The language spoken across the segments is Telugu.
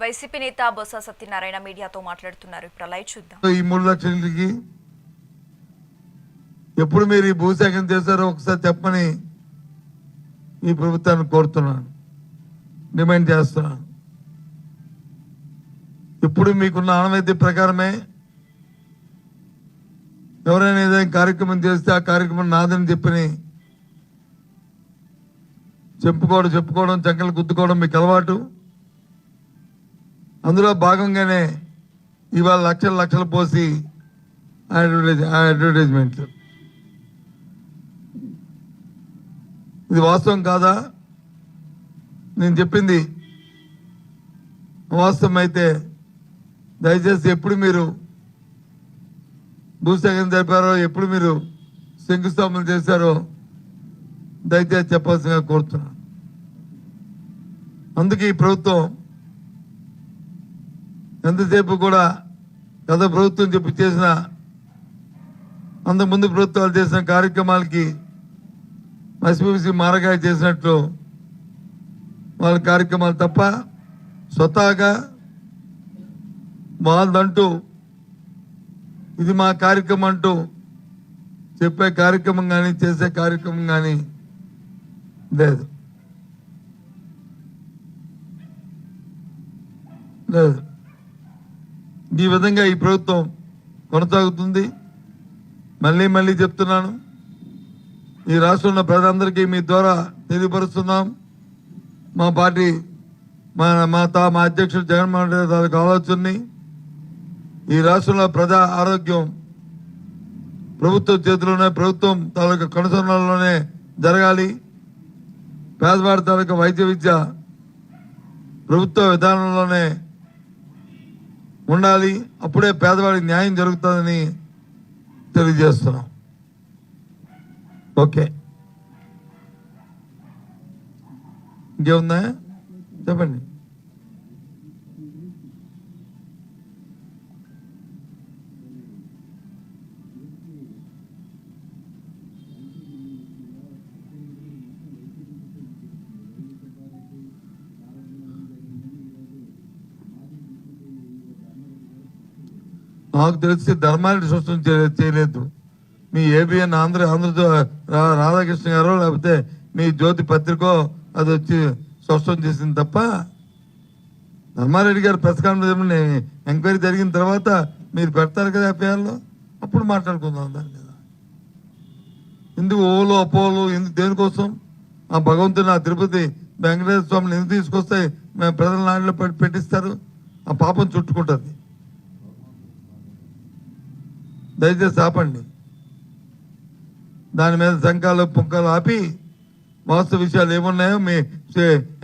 వైసీపీ నేత బొత్స సత్యనారాయణ మీడియాతో మాట్లాడుతున్నారు. ఇప్పుడు లైవ్ చూద్దాం. ఈ మూడు లక్షలకి ఎప్పుడు మీరు ఈ భూసేకరణ చేశారో ఒకసారి చెప్పని ఈ ప్రభుత్వాన్ని కోరుతున్నాను. డిమాండ్ చేస్తున్నాను. ఇప్పుడు మీకున్న ఆనవాయితీ ప్రకారమే ఎవరైనా ఏదైనా కార్యక్రమం చేస్తే ఆ కార్యక్రమం నాదని చెప్పని చెప్పుకోవడం చెప్పుకోవడం చంకలు గుద్దుకోవడం మీకు అలవాటు. అందులో భాగంగానే ఇవాళ లక్షలు లక్షలు పోసి అడ్వర్టైజ్ అడ్వర్టైజ్మెంట్ ఇది వాస్తవం కాదా? నేను చెప్పింది వాస్తవం అయితే దయచేసి ఎప్పుడు మీరు భూసేకరణ జరిపారో ఎప్పుడు మీరు శంకుస్థాపన చేశారో దయచేసి చెప్పాల్సిందిగా కోరుతున్నాను. అందుకే ఈ ప్రభుత్వం ఎంతసేపు కూడా గత ప్రభుత్వం చెప్పి చేసిన అంత ముందు ప్రభుత్వాలు చేసిన కార్యక్రమాలకి మసిపూసి మారకాయ చేసినట్లు వాళ్ళ కార్యక్రమాలు తప్ప స్వతహాగా వాళ్ళంటూ ఇది మా కార్యక్రమం అంటూ చెప్పే కార్యక్రమం కానీ చేసే కార్యక్రమం కానీ లేదు. లేదు. ఈ విధంగా ఈ ప్రభుత్వం కొనసాగుతుంది. మళ్ళీ మళ్ళీ చెప్తున్నాను. ఈ రాష్ట్రంలో ప్రజలందరికీ మీ ద్వారా తెలియపరుస్తున్నాం. మా పార్టీ మా మా తా మా అధ్యక్షుడు జగన్మోహన్ రెడ్డి తాలూకు ఆలోచనని ఈ రాష్ట్రంలో ప్రజా ఆరోగ్యం ప్రభుత్వం చేతిలోనే ప్రభుత్వం తాలూకు కనుసరణలోనే జరగాలి. పేదవాడి తాలూకు వైద్య విద్య ప్రభుత్వ విధానంలోనే ఉండాలి. అప్పుడే పేదవాడికి న్యాయం జరుగుతుందని తెలియజేస్తున్నాం. ఓకే. ఇంకేముందా చెప్పండి. నాకు తెలిసి ధర్మారెడ్డి స్పష్టం చేయ- చేయలేదు. మీ ఏబిఎన్ ఆంధ్ర ఆంధ్ర రా- రాధాకృష్ణ గారు లేకపోతే మీ జ్యోతి పత్రికో అది వచ్చి స్పష్టం చేసింది తప్ప ధర్మారెడ్డి గారు ప్రెస్ కాన్ఫరెన్స్ ఎంక్వైరీ జరిగిన తర్వాత మీరు పెడతారు కదా ఎఫ్ఐఆర్లో? అప్పుడు మాట్లాడుకుందాం దాని మీద. ఎందుకు ఓలు అపోలు ఎందుకు దేనికోసం? ఆ భగవంతుని ఆ తిరుపతి వెంకటేశ్వర స్వామిని ఎందుకు తీసుకొస్తే మేము ప్రజల నాటిలో పెట్టి- పెట్టిస్తారు? ఆ పాపం చుట్టుకుంటుంది. దయచేసి ఆపండి. దాని మీద శంకాలు పుంకాలు ఆపి వాస్తు విషయాలు ఏమున్నాయో మీ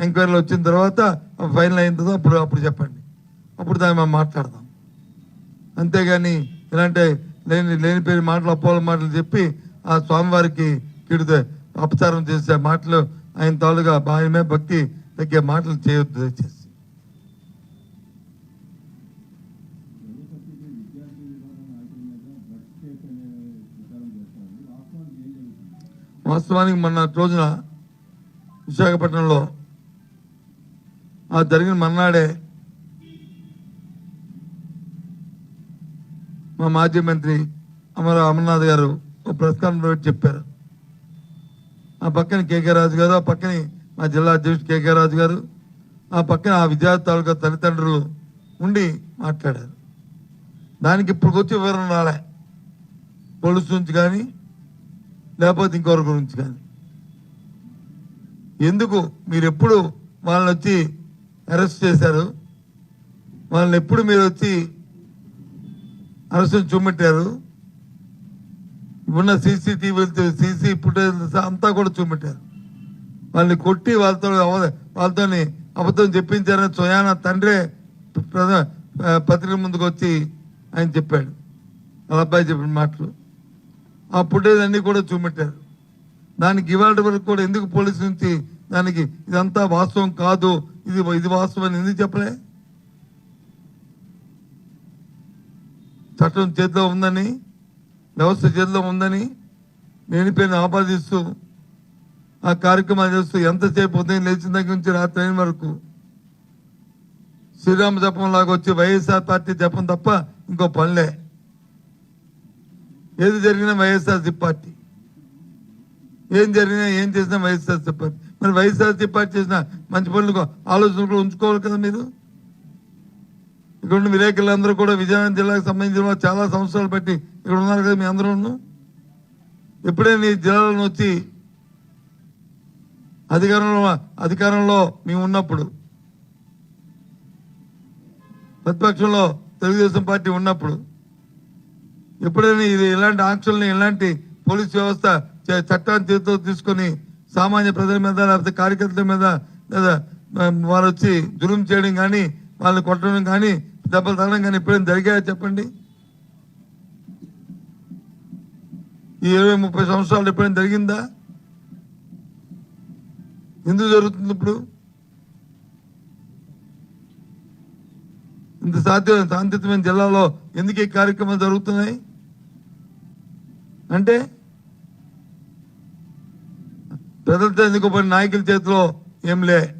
ఎంక్వైరీలు వచ్చిన తర్వాత ఫైనల్ అయిందో అప్పుడు అప్పుడు చెప్పండి. అప్పుడు దాన్ని మేము మాట్లాడదాం. అంతేగాని ఇలాంటి లేని లేని పేరు మాటలు అపోల మాటలు చెప్పి ఆ స్వామివారికి కిడితే అపచారం చేసే మాటలు ఆయన తాలుగా ఆయన భక్తి తగ్గే మాటలు చేయొద్దు దయచేసి. వాస్తవానికి మొన్న రోజున విశాఖపట్నంలో ఆ జరిగిన మన్నాడే మా మాజీ మంత్రి అమర అమర్నాథ్ గారు ఒక ప్రెస్ కాన్ఫరెన్స్ చెప్పారు. ఆ పక్కన కేకే రాజు గారు ఆ పక్కన మా జిల్లా అధ్యక్షుడు కేకే రాజు గారు ఆ పక్కన ఆ విద్యార్థి తాలూకా తల్లిదండ్రులు ఉండి మాట్లాడారు. దానికి ఇప్పుడు వచ్చి వివరణ రాలే. పోలీసు నుంచి కానీ లేకపోతే ఇంకొకరి గురించి కానీ ఎందుకు? మీరు ఎప్పుడు వాళ్ళని వచ్చి అరెస్ట్ చేశారు? వాళ్ళని ఎప్పుడు మీరు వచ్చి అరెస్ట్ చూపెట్టారు? ఉన్న సీసీటీవీ సీసీ ఫుటేజ్ అంతా కూడా చూపెట్టారు. వాళ్ళని కొట్టి వాళ్ళతో వాళ్ళతో వాళ్ళతోని అబద్ధం చెప్పించారని స్వయాన తండ్రే ప్రధాన పత్రిక ముందుకు వచ్చి ఆయన చెప్పాడు. వాళ్ళ అబ్బాయి చెప్పిన మాటలు. ఆ ఫుటేజ్ అన్ని కూడా చూపెట్టారు. దానికి ఇవాళ వరకు కూడా ఎందుకు పోలీసు నుంచి దానికి ఇదంతా వాస్తవం కాదు ఇది ఇది వాస్తవం అని ఎందుకు చెప్పలే? చట్టం చేతిలో ఉందని వ్యవస్థ చేతిలో ఉందని లేనిపోయిన ఆపాదిస్తూ ఆ కార్యక్రమాలు చేస్తూ ఎంతసేపు ఉదయం లేచిన దగ్గర నుంచి రాత్రి అయిన వరకు శ్రీరామ జపం లాగా వచ్చి వైఎస్ఆర్ పార్టీ జపం తప్ప ఇంకో పనిలే. ఏది జరిగినా వైఎస్ఆర్సీ పార్టీ. ఏం జరిగినా ఏం చేసినా వైఎస్ఆర్సీ పార్టీ. మరి వైఎస్ఆర్సీ పార్టీ చేసిన మంచి పనులు ఆలోచనలు కూడా ఉంచుకోవాలి కదా మీరు? ఇక్కడ ఉన్న విలేకరులందరూ కూడా విజయనగరం జిల్లాకు సంబంధించిన చాలా సంవత్సరాలు బట్టి ఇక్కడ ఉన్నారు కదా మీ అందరూ ఎప్పుడైనా ఈ జిల్లాలను వచ్చి అధికారంలో అధికారంలో మేము ఉన్నప్పుడు ప్రతిపక్షంలో తెలుగుదేశం పార్టీ ఉన్నప్పుడు ఎప్పుడైనా ఇది ఇలాంటి ఆంక్షల్ని ఇలాంటి పోలీస్ వ్యవస్థ చట్టాన్ని చేతితో తీసుకొని సామాన్య ప్రజల మీద లేకపోతే కార్యకర్తల మీద లేదా వాళ్ళు వారు వచ్చి జులుం చేయడం కానీ వాళ్ళని కొట్టడం కానీ దెబ్బలు తగడం కానీ ఎప్పుడైనా జరిగాయా చెప్పండి? ఈ ఇరవై ముప్పై సంవత్సరాలు ఎప్పుడైనా జరిగిందా? ఎందుకు జరుగుతుంది ఇప్పుడు? ఇంత సాధ్యం శాంతియుతమైన జిల్లాలో ఎందుకు ఈ కార్యక్రమాలు జరుగుతున్నాయి? అంటే? ప్రజలతో ఎన్నుకోబడిన నాయకుల చేతిలో ఏం లే.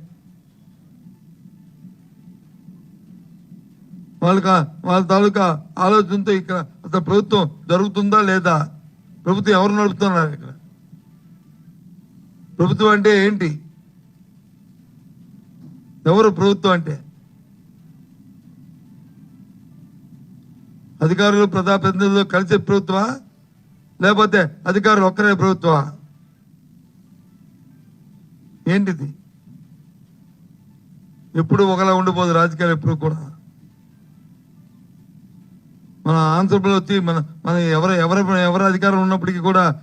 వాళ్ళకి వాళ్ళ తాలూకా ఆలోచనతో ఇక్కడ అసలు ప్రభుత్వం జరుగుతుందా లేదా? ప్రభుత్వం ఎవరు నడుపుతున్నారు ఇక్కడ? ప్రభుత్వం అంటే ఏంటి? ఎవరు ప్రభుత్వం అంటే? అధికారులు ప్రజాప్రతినిధులు కలిసే ప్రభుత్వమా? లేకపోతే అధికారులు ఒక్కరే ప్రభుత్వ ఏంటిది? ఎప్పుడు ఒకలా ఉండిపోదు రాజకీయాలు ఎప్పుడు కూడా. మన ఆంధ్రప్రదేశ్ వచ్చి మన మన ఎవరు ఎవరు ఎవరు అధికారం ఉన్నప్పటికీ కూడా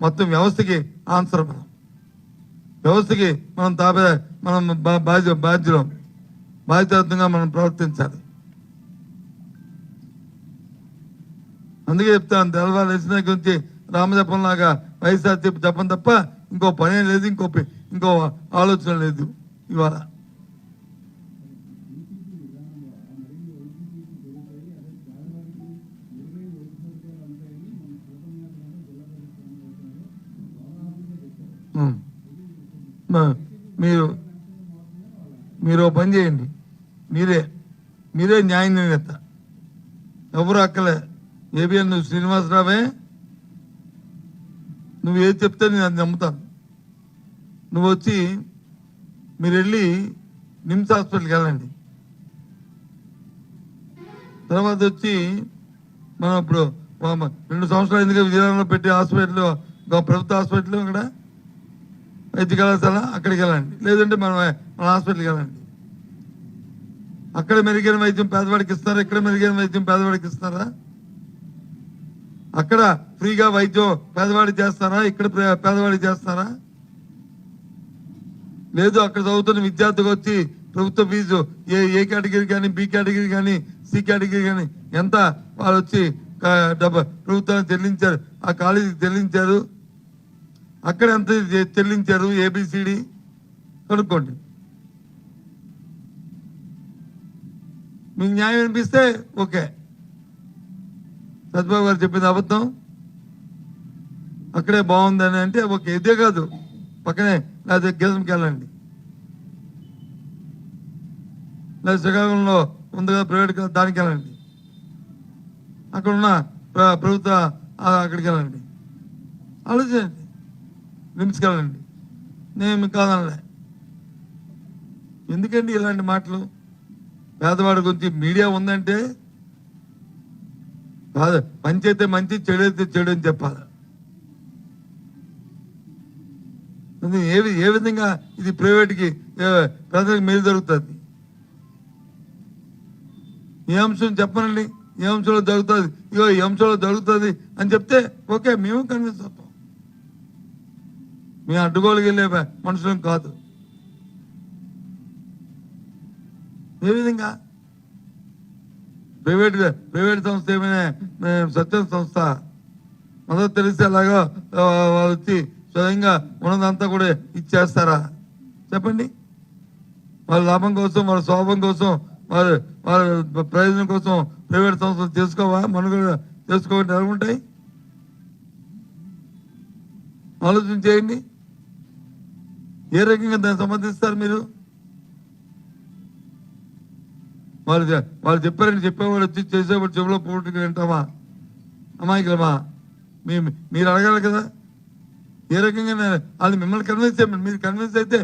మొత్తం వ్యవస్థకి ఆన్సర్. మనం వ్యవస్థకి మనం తాపే మనం బా- బాధ్య బాధ్యులం. బాధ్యతంగా మనం ప్రవర్తించాలి. అందుకే చెప్తాను తెలవాలి లేచిన గురించి రామజపం లాగా వైఎస్ఆర్ చెప్పి జపం తప్ప ఇంకో పనే లేదు ఇంకో ఇంకో ఆలోచన లేదు ఇవాళ. మీరు మీరు పని చేయండి. మీరే మీరే న్యాయ నిర్ణేత ఎవరు అక్కలే? ఏబిఎన్ నువ్వు శ్రీనివాసరావే? నువ్వు ఏది చెప్తే నేను అది నమ్ముతాను. నువ్వు వచ్చి మీరు వెళ్ళి నిమ్స్ హాస్పిటల్కి వెళ్ళండి. తర్వాత వచ్చి మనం ఇప్పుడు మా- రెండు సంవత్సరాలు ఎందుకు విజయనగరంలో పెట్టి హాస్పిటల్ ఒక ప్రభుత్వ హాస్పిటల్ అక్కడ? వైద్య కళాశాల అక్కడికి వెళ్ళండి. లేదంటే మనం మన హాస్పిటల్కి వెళ్ళండి. అక్కడ మెరుగైన వైద్యం పేదవాడికి ఇస్తారా? ఇక్కడ మెరుగైన వైద్యం పేదవాడికి ఇస్తారా? అక్కడ ఫ్రీగా వైద్యం పేదవాడి చేస్తారా? ఇక్కడ పేదవాడి చేస్తారా? లేదు అక్కడ చదువుతున్న విద్యార్థికి వచ్చి ప్రభుత్వ ఫీజు ఏ ఏ కేటగిరీ కానీ బి కేటగిరీ కానీ సి కేటగిరీ కానీ ఎంత వాళ్ళు వచ్చి ప్రభుత్వానికి చెల్లించారు? ఆ కాలేజీకి చెల్లించారు? అక్కడ ఎంత చె- చెల్లించారు? ఏబిసిడి కనుక్కోండి. మీకు న్యాయం అనిపిస్తే ఓకే. సత్యబాబు గారు చెప్పింది అబద్ధం. అక్కడే బాగుందని అంటే ఓకే ఇదే కాదు. పక్కనే లేదా గీతంకి వెళ్ళండి. లేదా శ్రీకాకుళంలో ఉంది కదా ప్రైవేట్ దానికి వెళ్ళండి. అక్కడ ఉన్న ప్రభుత్వ అక్కడికి వెళ్ళండి. ఆలోచించండి. నిమ్స్కి వెళ్ళండి. నేను కాదనలే. ఎందుకండి ఇలాంటి మాటలు? పేదవాడి గురించి మీడియా ఉందంటే కాదు మంచి అయితే మంచి చెడు అయితే చెడు అని చెప్పాలి. ఏ ఏ విధంగా ఇది ప్రైవేట్కి ప్రజలకు మేలు జరుగుతుంది? ఏ అంశం చెప్పనండి. ఏ అంశంలో జరుగుతుంది. ఇగో ఈ అంశంలో జరుగుతుంది అని చెప్తే ఓకే మేము కన్విన్స్ అవుతాం. మేము అడ్డుగోలుకి వెళ్ళే మనుషులం కాదు. ఏ విధంగా? ప్రైవేట్ ప్రైవేట్ సంస్థ ఏమైనా ఏ, సంస్థ? మొదలు తెలిస్తే అలాగా వాళ్ళు వచ్చి స్వయంగా ఉన్నదంతా కూడా ఇచ్చేస్తారా? చెప్పండి. వాళ్ళ లాభం కోసం వాళ్ళ శోభం కోసం వారి వాళ్ళ ప్రయోజనం కోసం ప్రైవేట్ సంస్థలు చేసుకోవా? మనుగడ చేసుకోవడం ఎలాగుంటాయి ఉంటాయి? ఆలోచన చేయండి. ఏ రకంగా దాన్ని సమర్థిస్తారు మీరు? వాళ్ళు వాళ్ళు చెప్పారని చెప్పేవాళ్ళు వచ్చి చేసేవాడు చెవిలో పోటీ వింటామా? అమాయకులమా మీ మీరు అడగాలి కదా? ఏ రకంగా వాళ్ళు మిమ్మల్ని కన్విన్స్ చేయమని మీరు కన్విన్స్ అయితే